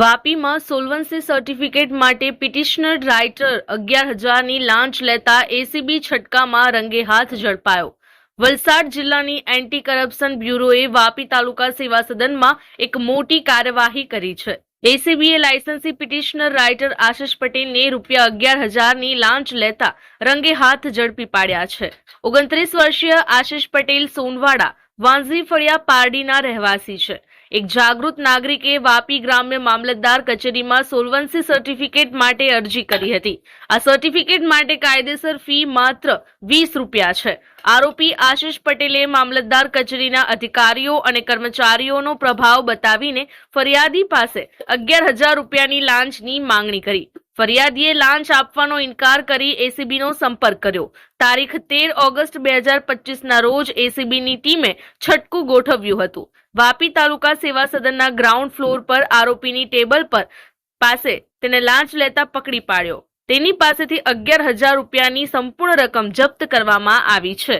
વાપીમાં solvency certificate માટે petitioner writer અગિયાર હજારની લાંચ લેતા એસીબી છટકામાં રંગે હાથ ઝડપાયો. વલસાડ જિલ્લાની એન્ટી કરપ્શન બ્યુરોએ વાપી તાલુકા સેવા સદનમાં એક મોટી કાર્યવાહી કરી છે. એસીબીએ લાયસન્સી પિટિશનર રાઇટર આશિષ પટેલને રૂપિયા અગિયાર હજારની લાંચ લેતા રંગે હાથ ઝડપી પાડ્યા છે. ઓગણત્રીસ વર્ષીય આશિષ પટેલ સોનવાડા, વાંઝી ફળિયા પારડીના રહેવાસી છે. એક જાગૃત નાગરિકે વાપી ગ્રામ્ય મામલતદાર કચેરીમાં સોલ્વન્સી સર્ટિફિકેટ માટે અરજી કરી હતી. આ સર્ટિફિકેટ માટે કાયદેસર ફી માત્ર વીસ રૂપિયા છે. આરોપી આશિષ પટેલે મામલતદાર કચેરીના અધિકારીઓ અને કર્મચારીઓનો પ્રભાવ બતાવીને ફરિયાદી પાસે અગિયાર હજાર રૂપિયાની લાંચની માંગણી કરી. ફરિયાદીએ લાંચ આપવાનો ઇનકાર કરી એસીબીનો સંપર્ક કર્યો. તારીખ તેર ઓગસ્ટ બે હજાર પચીસના રોજ એસીબીની ટીમે છટકું ગોઠવ્યું હતું. વાપી તાલુકા સેવા સદનના ગ્રાઉન્ડ ફ્લોર પર આરોપીની ટેબલ પર પાસે તેને લાંચ લેતા પકડી પાડ્યો. તેની પાસેથી અગિયાર હજાર રૂપિયાની સંપૂર્ણ રકમ જપ્ત કરવામાં આવી છે.